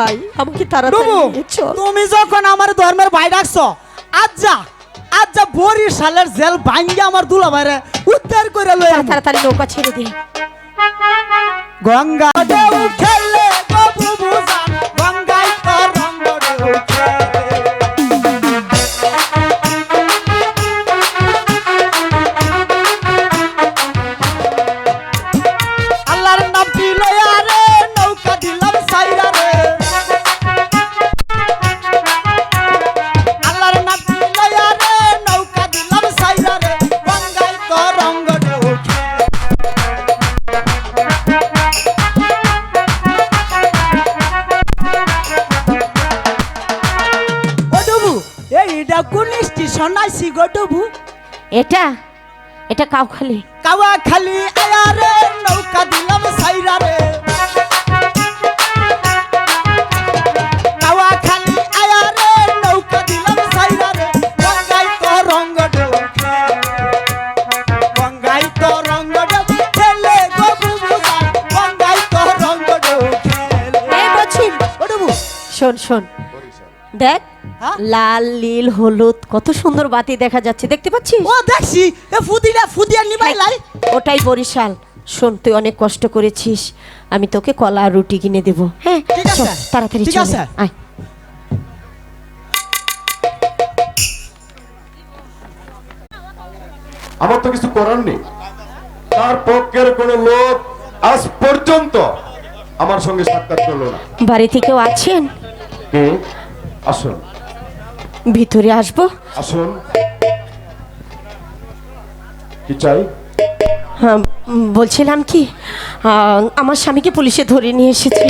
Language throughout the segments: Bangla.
ভাই আমাকে তাড়াতাড়ি নিয়ে চল তুমি যখন আমার ধর্মের ভাই ডাকছো আজ যা আজ যা বরিশালের জেল ভাঙ্গি আমার দুলা ভাইরে উদ্ধার করে লই। তাড়াতাড়ি নৌকা ছেড়ে দে গঙ্গা দেউ খেলে কাউখালি কাওয়া খালি সাইরা রে। নৌকা দিলাম সাইরা রে। শোন শোন। দেখ? লাল নীল হলুদ কত সুন্দর বাতি দেখা যাচ্ছে দেখতে পাচ্ছিস? ও দেখছি। এ ফুদিলা ফুদিয়া নিবাই লাই। ওটাই বরিশাল। শোন তুই অনেক কষ্ট করেছিস। আমি তোকে কলা আর রুটি কিনে দেবো। হ্যাঁ ঠিক আছে। তাড়াতাড়ি ঠিক আছে। আয়। আমার তো কিছু করার নেই। তার পক্ষের কোন লোক আজ পর্যন্ত আমার সঙ্গে সাক্ষাৎ করল না। বাড়িতে কেউ আছেন? কে আসুন। ভিতরে আসব। আসুন। কি চাই? হ্যাঁ বলছিলাম কি আমার স্বামীকে পুলিশে ধরে নিয়ে এসেছে।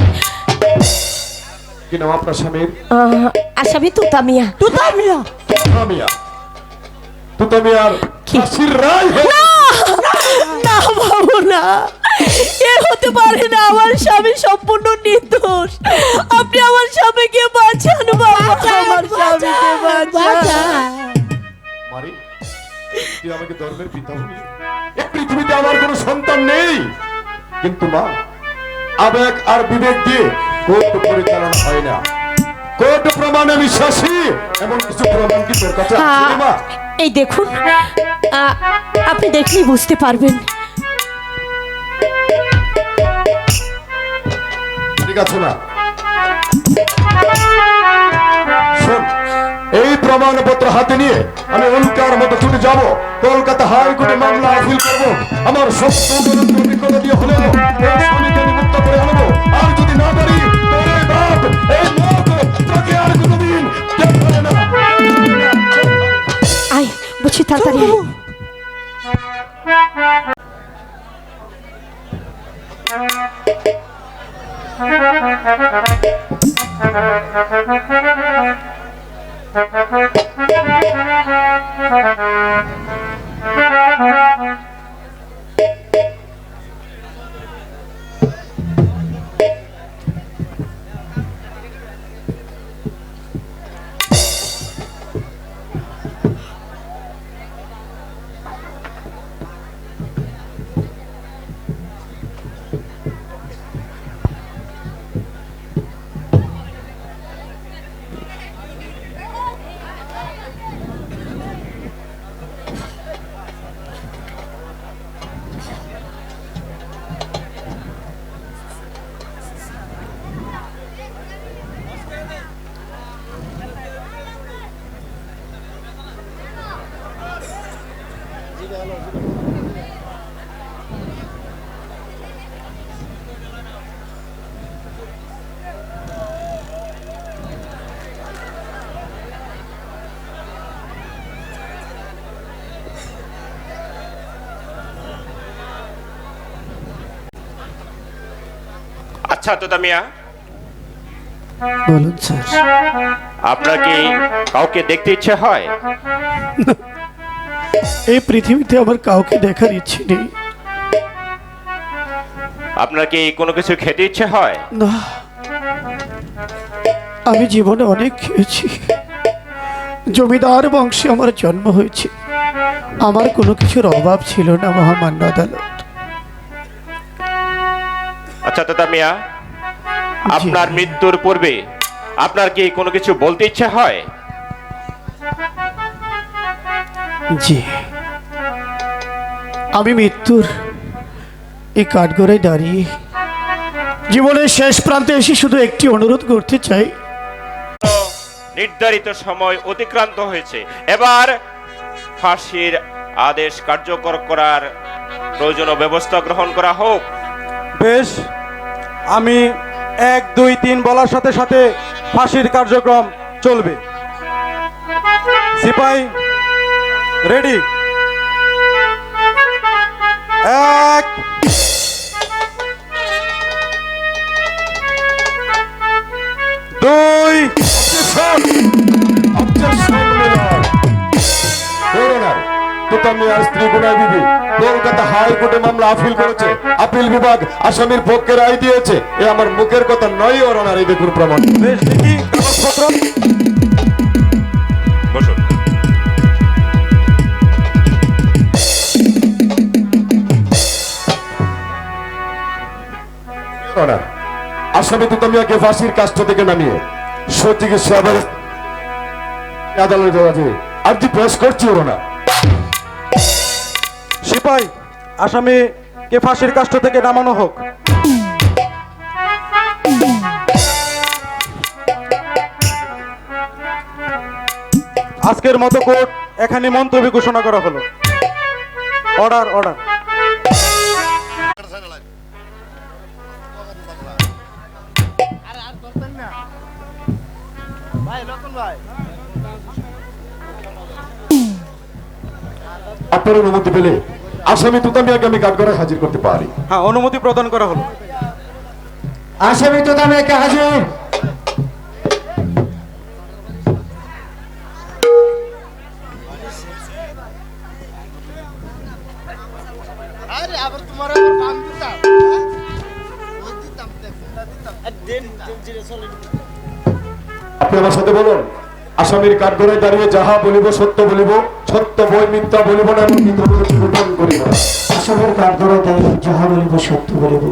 কি নাম আপনার স্বামীর? আসামি তুতামিয়া। তুতা মিয়া তুতামিয়া। তুতামিয়ার কি? রায় না বাবু না। হতে পারে না আমার স্বামী সম্পূর্ণ নির্দোষ। আপনি আমার স্বামীকে বাঁচান বাবা। আমার স্বামীকে বাঁচান। মারি তুই আমাকে ধর্মের পিতা বলি এই পৃথিবীতে আমার কোনো সন্তান নেই। কিন্তু মা আবেগ আর বিবেক দিয়ে কোর্ট পরিচালনা হয় না। কোর্ট প্রমাণে বিশ্বাসী এমন কিছু প্রমাণ কি তোর কাছে আছে মা? এই দেখুন আপনি দেখলেই বুঝতে পারবেন। ঠিক আছে না? এই প্রমাণপত্র হাতে নিয়ে আমি উল্কার মতো ছুটে যাব। কলকাতা হাইকোর্টে মামলা আপিল করব। আমার সত্য দিয়ে হলেও তাড়াতাড়ি Thank you. আচ্ছা তো মিয়া বলুন আপনার কি কাউকে দেখতে ইচ্ছে হয়? এই পৃথিবীতে আমার কাউকে দেখার ইচ্ছে নেই। আপনার কি কোনো কিছু খেতে ইচ্ছে হয়? না। আমি জীবনে অনেক খেয়েছি। জমিদার বংশে আমার জন্ম হয়েছে। আমার কোনো কিছুর অভাব ছিল না মহামান্য আদালত। আচ্ছা দাদা মিয়া আপনার মৃত্যুর পূর্বে আপনার কি কোনো কিছু বলতে ইচ্ছে হয়? জি। আমি মৃত্যুর এই কাঠগড়ায় দাঁড়িয়ে জীবনের শেষ প্রান্তে এসে শুধু একটি অনুরোধ করতে চাই। নির্ধারিত সময় অতিক্রান্ত হয়েছে। এবার ফাঁসির আদেশ কার্যকর করার প্রয়োজনীয় ব্যবস্থা গ্রহণ করা হোক। বেশ আমি এক দুই তিন বলার সাথে সাথে ফাঁসির কার্যক্রম চলবে। সিপাই রেডি এক দুই। তুতামিয়ার স্ত্রী গুনায় বিবি কলকাতা হাইকোর্টে মামলা আপিল করেছে। আপিল বিভাগ আসামির পক্ষে রায় দিয়েছে। এ আমার মুখের কথা নয় ওর এই দেখুন প্রমাণ। বেশ দেখি। অনার আসামি তুতামিয়াকে ফাঁসির কাষ্ট থেকে নামিয়ে সচিকিৎসা ব্যবস্থা আদালতে দেওয়া যায় আর্জি পেশ করছি ওর অনার সিপাই, আসামিকে ফাঁসির কাষ্ট থেকে নামানো হোক। আজকের মতো কোর্ট এখানে মন্তব্য ঘোষণা করা হলো। Order order. আপনার অনুমতি পেলে আসামি তুতামিয়াকে আমি কাঠগড়ায় হাজির করতে পারি। হ্যাঁ অনুমতি প্রদান করা হলো। আসামি তো দামে একে হাজির আপনি আমার সাথে বলুন। আসামির কাঠগড়ায় দাঁড়িয়ে যাহা বলিব সত্য বলিব সত্য বই মিথ্যা বলিব না করিব আসামের কাঠগড়ায় দাঁড়িয়ে যাহা বলিব সত্য বলিব।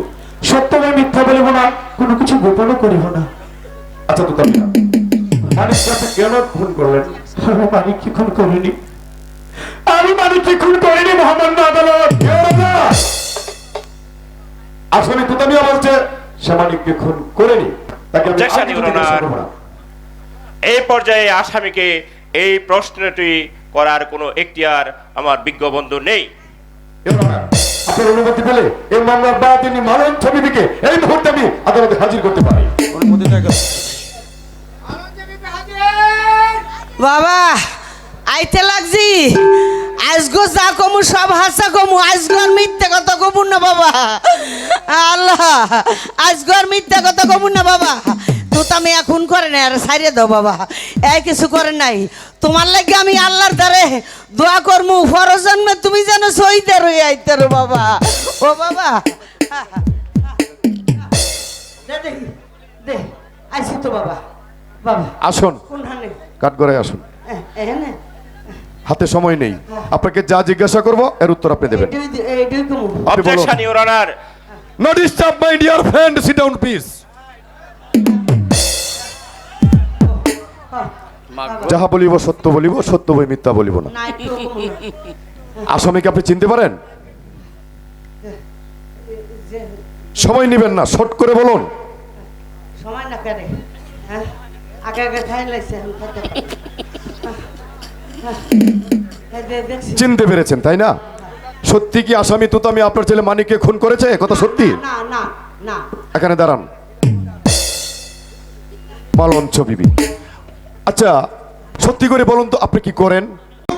সত্য বা মিথ্যা বলিব না কোনো কিছু গোপনও করিব না। আচ্ছা তো তামিয়া মানিক কাছে কেন ফোন করলেন? আমি মানিককে খুন করিনি। আমি মানিককে খুন করিনি মহামান্য আদালত। আসামি তুতামিয়া বলছে? সে মানিককে খুন করেনি। তাকে আমি কিছু Your জিজ্ঞাসা Honor. করব না। এই পর্যায়ে আসামিকে এই প্রশ্নটি করার কোনো এখতিয়ার আমার বিজ্ঞ বন্ধু নেই। আপনার অনুমতি পেলে এই মামলার বাদিনী মালন ছবিটিকে এই মুহূর্তে আমি আদালতে হাজির করতে পারি। অনুমতি বাবা আইতে লাগছি। আজগো যা কমু সব হাসা কমু। আজগর মিথ্যে কথা কমু না বাবা। আল্লাহ আজগর মিথ্যে কথা কমু না বাবা। তো আমি এখন করে নাই আর সারিয়ে দাও বাবা। এই কিছু করে নাই। তোমার লাগে আমি আল্লাহর দ্বারে দোয়া করমু ফরজ জন্মে তুমি যেন সইতে রই আইতে রো বাবা। ও বাবা। দে দেখি দে আইসি তো বাবা বাবা। আসুন। কোনখানে কাঠগড়ায় আসুন। এখানে? হাতে সময় নেই। আপনাকে যা জিজ্ঞাসা করব এর উত্তর আপনি দেবেন। Objection your honour no disturb my dear friend sit down please যাহা বলিব সত্য বলিব সত্য বই মিথ্যা বলিব না। আসামিকে আপনি চিনতে পারেন? সময় নেবেন না শর্ট করে বলুন। সময় না করে হ্যাঁ। হ্যাঁ, দেখছি। চিনতে পেরেছেন তাই না? সত্যি কি আসামি তো আমি আপনার ছেলে মানিককে খুন করেছে? কথা সত্যি? এখানে দাঁড়ান। মালঞ্চ বিবি। আচ্ছা সত্যি করে বলুন তো আপনি কি করেন?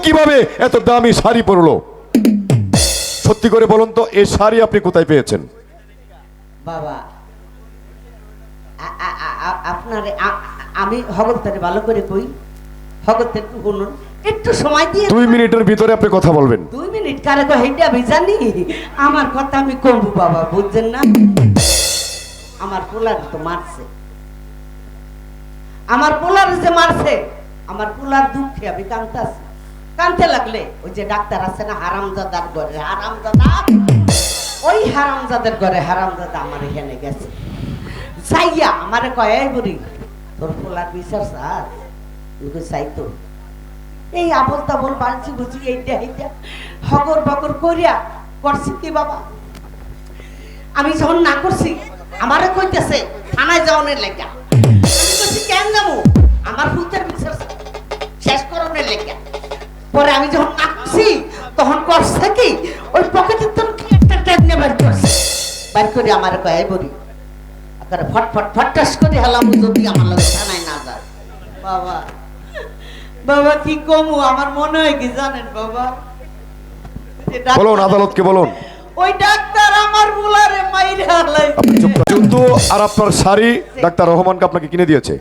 কীভাবে এত দামি শাড়ি পরলো? সত্যি করে বলুন তো এই শাড়ি আপনি কোথায় পেয়েছেন? বাবা আপনারে আমি হগত্তারে ভালো করে কই। হগত্তে একটু শুনুন। একটু সময় দিয়ে দুই মিনিটের ভিতরে আপনি কথা বলবেন। দুই মিনিট কারে তো হেইটা আমি জানি আমার কথা আমি কমবো বাবা বুঝছেন না? আমার পোলার তো মারছে। আমার পোলার যে মারছে, আমার পোলার দুঃখে আমি কাঁদতেছি কাঁদতে লাগলে ওই যে ডাক্তার আছে না, হারামজাদার ঘরে, হারামজাদা। ওই হারামজাদের ঘরে হারামজাদা আমার এখানে গেছে। যাইয়া আমারে কয় বুড়ি, তোর পোলার বিচার স্যার? চাইতো এই আবল তাবল বালছি বুঝি এইটা এইটা হগর বগর করিয়া করছি কি বাবা? আমি যখন না করছি, আমারে কইতেছে, থানায় যাওয়ানের লেগা। করে আমার কয় বলি আকারে ফট ফট ফটাস করে হেলাম যদি আমার লগে থানায় না যায়। বাবা বাবা কি কমু? আমার মনে হয় কি জানেন বাবা? বলুন আদালতকে বলুন। ওই ডাক্তার আমার বুলারে মাইরে। জুতো আর আপনার শাড়ি ডাক্তার রহমানকে আপনাকে কিনে দিয়েছে।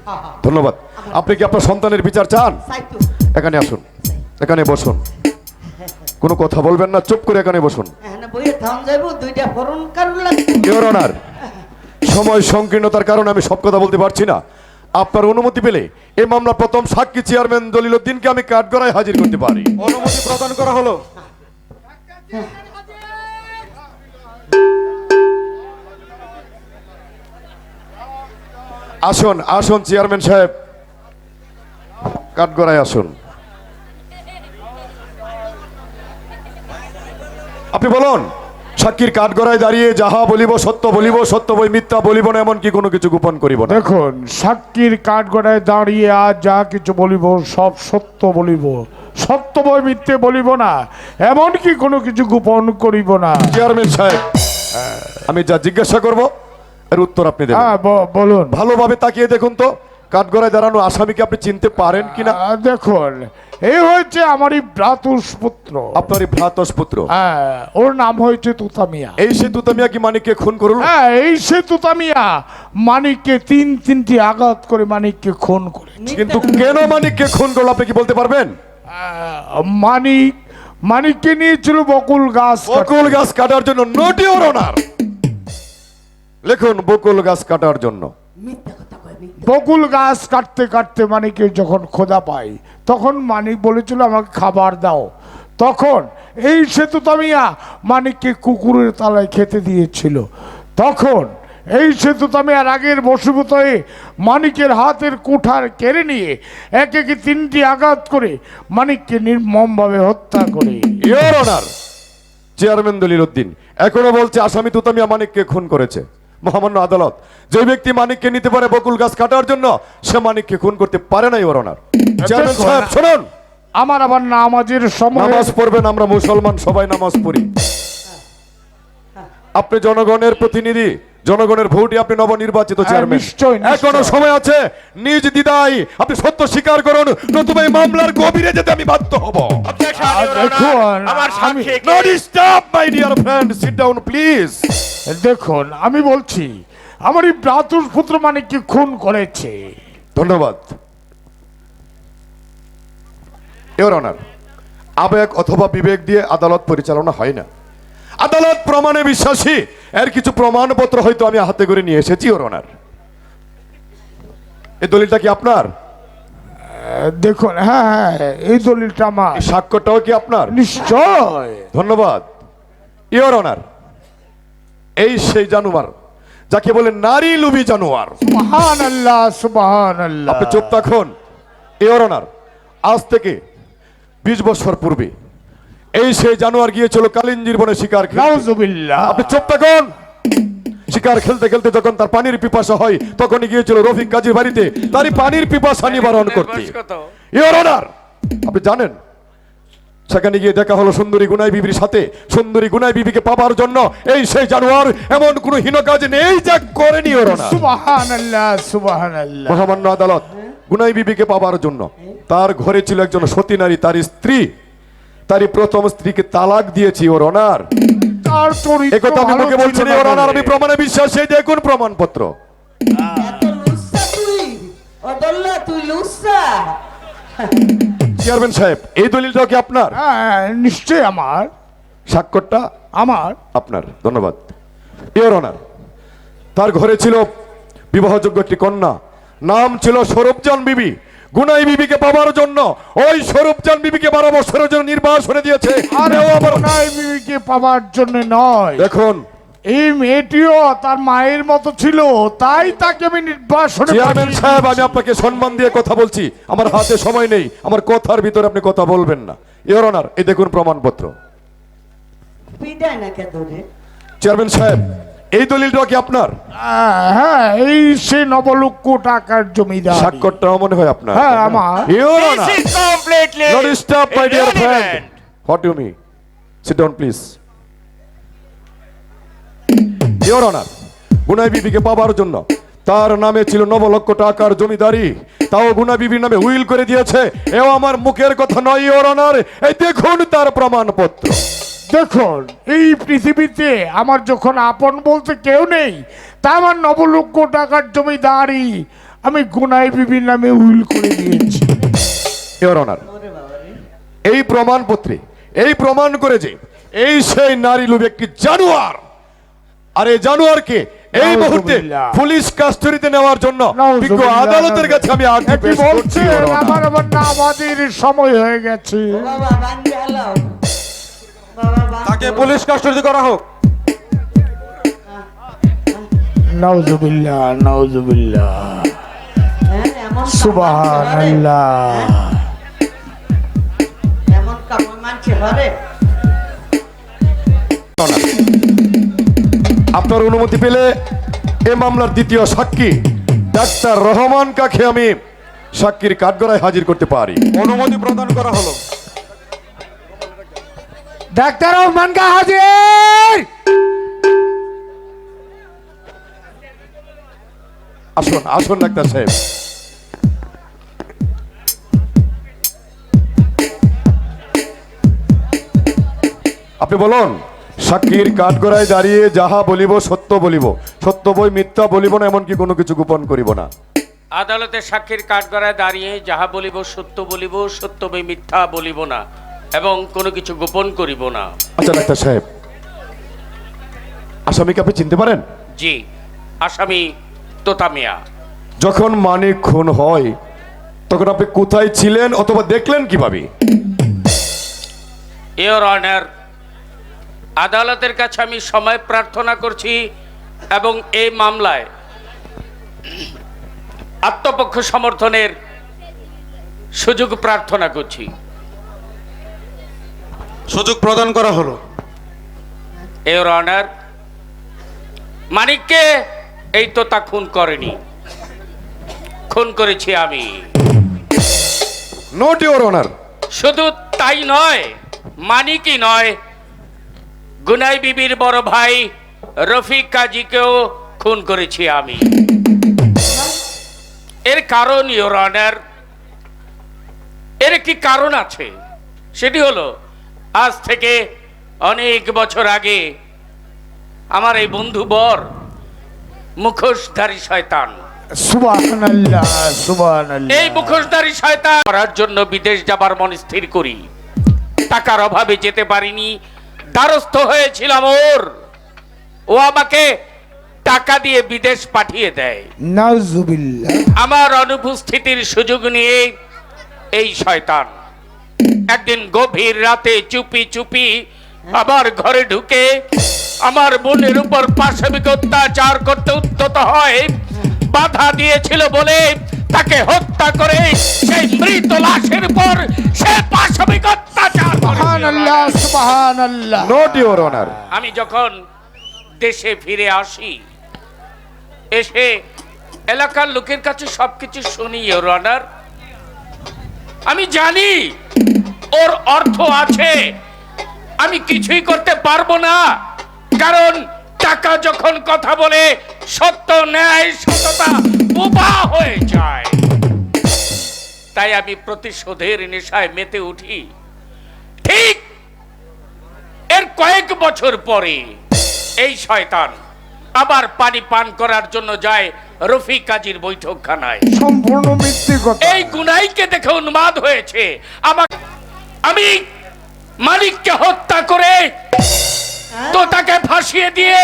ধন্যবাদ। আপনি কি আপনার সন্তানের বিচার চান? এখানে আসুন। এখানে বসুন। কোনো কথা বলবেন না চুপ করে এখানে বসুন। ইওর অনার সময় সংকীর্ণতার কারণে আমি সব কথা বলতে পারছি না। আপনার অনুমতি পেলে এই মামলা প্রথম সাক্ষী চেয়ারম্যান দলিলউদ্দিনকে আমি কাঠগড়ায় হাজির করতে পারি। অনুমতি প্রদান করা হলো। আসুন আসুন চেয়ারম্যান সাহেব। কাঠগড়ায় আসুন। আপনি বলুন সাক্ষীর কাঠগড়ায় দাঁড়িয়ে যাহা বলিব সত্য বলিব সত্য বই মিথ্যা বলিব না এমন কি কোনো কিছু গোপন করিব না। দেখুন সাক্ষীর কাঠগড়ায় দাঁড়িয়ে আজ যা কিছু বলিব সব সত্য বলিব। সত্য বই মিথ্যে বলিব না এমনকি কোনো কিছু গোপন করিব না। চেয়ারম্যান সাহেব আমি যা জিজ্ঞাসা করব এর উত্তর আপনি দেবেন। হ্যাঁ বলুন। ভালোভাবে তাকিয়ে দেখুন তো কাঠগড়ায় দাঁড়ানো আসামিকে আপনি চিনতে পারেন কিনা? দেখুন এই হয়েছে আমারই ভ্রাতুষ পুত্র। আপনারই ভ্রাতস পুত্র। হ্যাঁ ওর নাম হয়েছে তুতামিয়া। এই সেতু তুমি কি মানিককে খুন করল? হ্যাঁ এই সে তুতামিয়া মানিককে তিন তিনটি আঘাত করে মানিককে খুন করে কিন্তু কেন মানিককে খুন করল আপনি কি বলতে পারবেন? মানিক মানিককে নিয়েছিল বকুল গাছ বকুল গাছ কাটার জন্য নোটি ওরনার লিখুন বকুল গাছ কাটার জন্য। মিথ্যা বকুল গাছ কাটতে কাটতে মানিকে যখন খোদা পাই তখন মানিক বলেছিল আমাকে খাবার দাও। তখন এই সেতু তামিয়া মানিককে কুকুরের তালায় খেতে দিয়েছিল। তখন এই সেতু তামিয়ার আগের বসীভূত হয়ে মানিকের হাতের কুঠার কেড়ে নিয়ে এক একে তিনটি আঘাত করে মানিককে নির্মমভাবে হত্যা করে। ইয়োর অনার চেয়ারম্যান দলিল উদ্দিন এখনও বলছে আসামি তুতামিয়া মানিককে খুন করেছে। মহামান্য আদালত। যে ব্যক্তি মানিককে নিতে পারে বকুল গাছ কাটার জন্য সে মানিককে খুন করতে পারে না ইয়োর অনার। সাহেব শুনুন। আমার আবার নামাজের সময় নামাজ পড়বেন আমরা মুসলমান সবাই নামাজ পড়ি। আপনি জনগণের প্রতিনিধি জনগণের ভোটে আপনি নবনির্বাচিত চেয়ারম্যান। এখনও সময় আছে। নিজ দিদাই আপনি সত্য স্বীকার করুন। নতুবা এই মামলার গভীরে যেতে আমি বাধ্য হব। আমার আমি- সাক্ষীকে not stop my dear friend sit down please দেখুন আমি বলছি আমার এই ভ্রাতুর পুত্র মানে কি খুন করেছে? ধন্যবাদ। ইওর অনার আবেগ অথবা বিবেক দিয়ে আদালত পরিচালনা হয় না। আদালত প্রমাণে বিশ্বাসী। এর কিছু প্রমাণপত্র হয়তো আমি হাতে করে নিয়ে এসেছি ওর অনার এই দলিলটা কি আপনার? দেখুন হ্যাঁ হ্যাঁ এই দলিলটা আমার। এই স্বাক্ষরটাও কি আপনার? নিশ্চয়। ধন্যবাদ। ইওর অনার এই সেই জানুয়ার যাকে বলে নারী লুবি জানোয়ার। সুবহান আল্লাহ সুবহান আল্লাহ। আপনি চুপ থাকুন। ইওর অনার আজ থেকে বিশ বছর পূর্বে এই সেই জানোয়ার গিয়েছিল কালিঞ্জির বনে শিকার আপনি চুপ থাকুন। শিকার খেলতে খেলতে যখন তার পানির পিপাসা হয় তখনই গিয়েছিল রফিক কাজীর বাড়িতে। তারই পানির পিপাসা নিবারণ করতে। ইওর অনার আপনি জানেন সেখানে গিয়ে দেখা হলো সুন্দরী গুনাই বিবির সাথে। সুন্দরী গুনাই বিবিকে পাবার জন্য এই সেই জানোয়ার এমন কোনো হীন কাজ নেই যা করেনি ওর মহামান্য আদালত গুনাই বিবিকে পাবার জন্য। তার ঘরে ছিল একজন সতী নারী তার স্ত্রী। তারই প্রথম স্ত্রীকে তালাক দিয়েছি ওর অনার একথা আমি মুখে বলছি ওর অনার আমি প্রমাণে বিশ্বাস সেই দেখুন প্রমাণপত্র। চেয়ারম্যান সাহেব এই দলিলটাও কি আপনার? হ্যাঁ নিশ্চয়ই আমার। স্বাক্ষরটা? আমার। আপনার ধন্যবাদ। ইওর অনার তার ঘরে ছিল বিবাহযোগ্য একটি কন্যা। নাম ছিল সৌরভজান বিবি। গুনাই বিবিকে পাবার জন্য ওই সৌরভজান বিবিকে বারো বছরের জন্য নির্বাসনে দিয়েছে। আরে এও আবার নাই বিবিকে পাওয়ার জন্য নয়। দেখুন। এই মেয়েটিও তার মায়ের মতো ছিল তাই তাকে আমি নির্বাসনে চেয়ারম্যান সাহেব আমি আপনাকে সম্মান দিয়ে কথা বলছি। আমার হাতে সময় নেই আমার কথার ভিতরে আপনি কথা বলবেন না। ইওর অনার এই দেখুন প্রমাণপত্র। চেয়ারম্যান সাহেব এই দলিলটা কি আপনার হ্যাঁ, এই সে নবলক্ষ টাকার জমিদার স্বাক্ষরটাও মনে হয় আপনার হ্যাঁ, আমার। Your honour is completely Not stop, my dear friend. irrelevant. What do you mean? Sit down, please. Your গুনাই বিবিকে পাবার জন্য তার নামে ছিল নব লক্ষ টাকার জমিদারি তাও গুনা বিবির নামে উইল করে দিয়েছে এও আমার মুখের কথা নয় ইওর অনার এই দেখুন তার প্রমাণপত্র দেখুন এই পৃথিবীতে আমার যখন আপন বলতে কেউ নেই তা আমার নবলক্ষ টাকার জমিদারি আমি গুনাই বিবির নামে উইল করে দিয়েছি। এই প্রমাণপত্রে এই প্রমাণ করে যে এই সেই নারী লোভ একটি জানোয়ার। আর এই জানোয়ারকে এই মুহূর্তে পুলিশ কাস্টডিতে নেওয়ার জন্য বিজ্ঞ আদালতের কাছে আমি আর্জি পেশ করছি। আমার নামাজের সময় হয়ে গেছে। তাকে পুলিশ কাস্টডি করা হোক। নাউজুবিল্লাহ নাউজুবিল্লাহ। হ্যাঁ, এমন কাপড় মানছে পারে আপনার অনুমতি পেলে এ মামলার দ্বিতীয় সাক্ষী ডাক্তার রহমান কাকে আমি সাক্ষীর কাঠগড়ায় হাজির করতে পারি। অনুমতি প্রদান করা হলো। ডাক্তার রহমান কা হাজির। আসুন আসুন ডাক্তার সাহেব। আপনি বলুন, সাক্ষীর কাঠগড়ায় দাঁড়িয়ে যাহা বলিব, সত্য বলিব। সত্য বই, মিথ্যা বলিব না, এমনকি কোনো কিছু গোপন করিব না। আদালতে সাক্ষীর কাঠগড়ায় দাঁড়িয়ে যাহা বলিব, সত্য বলিব, সত্য বই, মিথ্যা বলিব না। এবং কোনো কিছু গোপন করিব না। আচ্ছা ডাক্তার সাহেব আসামিকে আপনি চিনতে পারেন? জি আসামি তোতা মিয়া যখন মানিক খুন হয় তখন আপনি কোথায় ছিলেন অথবা দেখলেন কীভাবে? ইওর অনার আদালতের কাছে আমি সময় প্রার্থনা করছি এবং এই মামলায় আত্মপক্ষ সমর্থনের সুযোগ প্রার্থনা করছি। সুযোগ প্রদান করা হলো। অনার মানিককে এই তোতা খুন করেনি। খুন করেছি আমি। নোট ইওর অনার শুধু তাই নয় মানিকই নয় গুনাই বিবির বড় ভাই রফিক কাজীকেও খুন করেছি আমি। এর কারণ ইওর অনার এর একটি কারণ আছে? সেটি হলো আজ থেকে অনেক বছর আগে আমার এই বন্ধু বর মুখোশধারী শয়তান। এই মুখোশধারী শয়তান করার জন্য বিদেশ যাবার মন স্থির করি। টাকার অভাবে যেতে পারিনি দ্বারস্থ হয়েছিলাম ওর। ও আমাকে টাকা দিয়ে বিদেশ পাঠিয়ে দেয়। আমার অনুপস্থিতির সুযোগ নিয়ে এই শয়তান একদিন গভীর রাতে চুপি চুপি আবার ঘরে ঢুকে আমার বোনের উপর পাশবিক অত্যাচার করতে উদ্যত হয়। বাধা দিয়েছিল বলে তাকে হত্যা করে সেই মৃত লাশের উপর সে পাশবিক অত্যাচার আমি যখন দেশে ফিরে আসি এসে এলাকার লোকের কাছে সবকিছু শুনি ওর অনার আমি জানি ওর অর্থ আছে। আমি কিছুই করতে পারব না। কারণ টাকা যখন কথা বলে সত্য ন্যায় সততা বোবা হয়ে যায়। তাই আমি প্রতিশোধের নেশায় মেতে উঠি। ঠিক এর কয়েক বছর পরে এই শয়তান আবার পানি পান করার জন্য যায় রফিক কাজীর বৈঠকখানায়। সম্পূর্ণ এই গুনাইকে দেখে উন্মাদ হয়েছে। আমাকে আমি মালিককে হত্যা করে তো তাকে ফাঁসিয়ে দিয়ে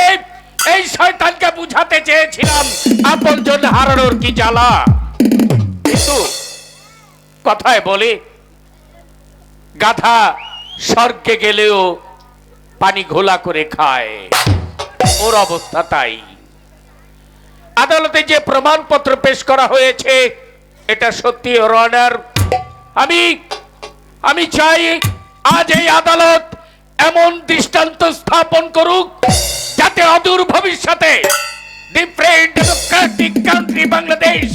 এই শয়তানকে বুঝাতে চেয়েছিলাম। আপন জন হারানোর কি জ্বালা? কিন্তু কথায় বলে গাধা স্বর্গে গেলেও পানি ঘোলা করে খায়। ওর অবস্থা তাই। আদালতে যে প্রমাণপত্র পেশ করা হয়েছে এটা সত্যি ওর অনার আমি আমি চাই আজ এই আদালত এমন দৃষ্টান্ত স্থাপন করুক যাতে অদূর ভবিষ্যতে বাংলাদেশ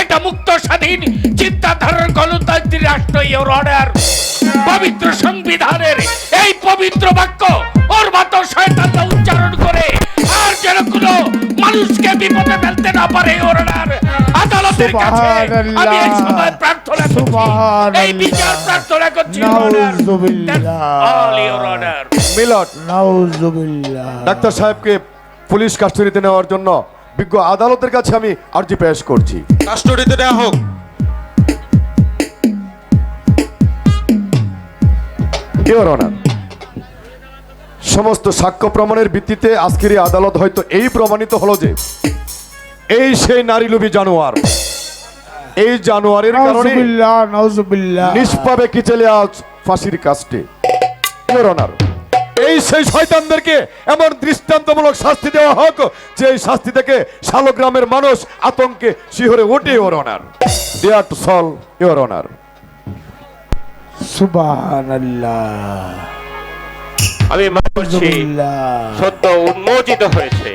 এটা মুক্ত, স্বাধীন, চিন্তাধারার গণতান্ত্রিক রাষ্ট্র ইওর অর্ডার। পবিত্র সংবিধানের এই পবিত্র বাক্য ওর মতো শয়তানরা উচ্চারণ করে, আর যেন কোনো মানুষকে বিপদে ফেলতে না পারে ওর অর্ডার। আদালতের কাছে আমি এই সময় প্রার্থনা করছি। এই বিচার প্রার্থনা করছি Your Honor. That's all, Your Honor. মিলট ডাক্তার সাহেবকে পুলিশ কাস্টডিতে নেওয়ার জন্য বিজ্ঞ আদালতের কাছে আমি আর্জি পেশ করছি। কাস্টডিতে দেওয়া হোক। ইওর অনার সমস্ত সাক্ষ্য প্রমাণের ভিত্তিতে আজকের এই আদালত হয়তো এই প্রমাণিত হলো যে এই সেই নারী লোভী জানোয়ার। এই জানোয়ারের কারণে নাউজুবিল্লাহ নাউজুবিল্লাহ নিষ্পাবে কি চলে আজ ফাঁসির কাস্টে ইওর এই সেই শয়তানদেরকে এমন দৃষ্টান্তমূলক শাস্তি দেওয়া হোক যে শাস্তি থেকে শালগ্রামের মানুষ আতঙ্কে শিহরে ওঠে your honour there to soul your honour সুবহানাল্লাহ। আমি মনে করছি সত্য উন্মোচিত হয়েছে।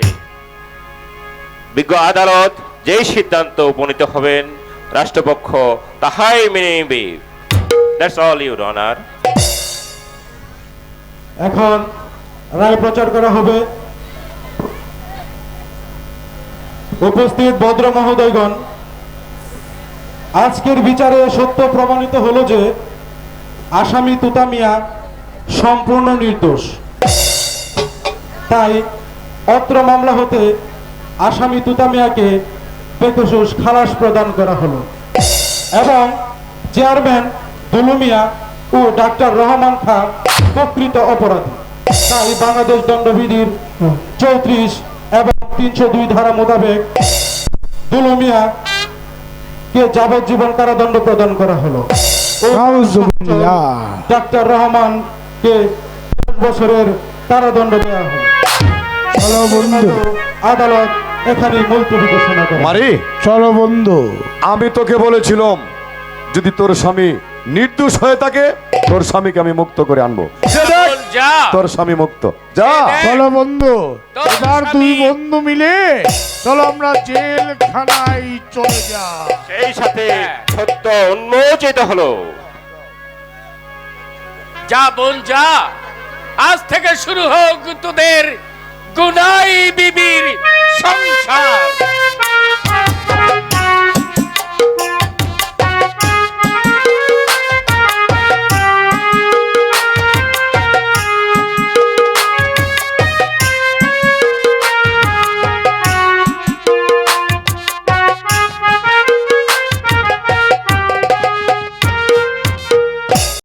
বিজ্ঞ আদালত যেই সিদ্ধান্ত উপনীত হবেন, রাষ্ট্রপক্ষ তাহাই মেনে নেবে। এখন রায় প্রচার করা হবে। উপস্থিত ভদ্র মহোদয়গণ, আজকের বিচারে সত্য প্রমাণিত হলো যে আসামি তুতামিয়া সম্পূর্ণ নির্দোষ। তাই অত্র মামলা হতে আসামি তুতামিয়াকে বেকসুস খালাস প্রদান করা হলো। এবং চেয়ারম্যান দুলুমিয়া ও ডাক্তার রহমান খান প্রকৃত অপরাধী। তাই বাংলাদেশ দণ্ডবিধির চৌত্রিশ এবং তিনশো দুই ধারা মোতাবেক দুলুমিয়া কে যাবজ্জীবন কারাদণ্ড প্রদান করা হলো। ডাক্তার রহমান কে বছরের কারাদণ্ড দেওয়া হলো। বন্ধু। আদালত এখানে মুলতবি ঘোষণা করে। মারি? চলো বন্ধু আমি তোকে বলেছিলাম যদি তোর স্বামী নির্দোষ হয়ে থাকে তোর স্বামীকে আমি মুক্ত করে আনব। যে যা। তোর স্বামী মুক্ত। যা। চলো বন্ধু তোর এবার দুই বন্ধু মিলে চলো আমরা জেলখানায় চলে যাই। সেই সাথে সত্য উন্মোচিত হলো। যা বোন যা। আজ থেকে শুরু হোক তোদের গুনাই বিবির সংসার।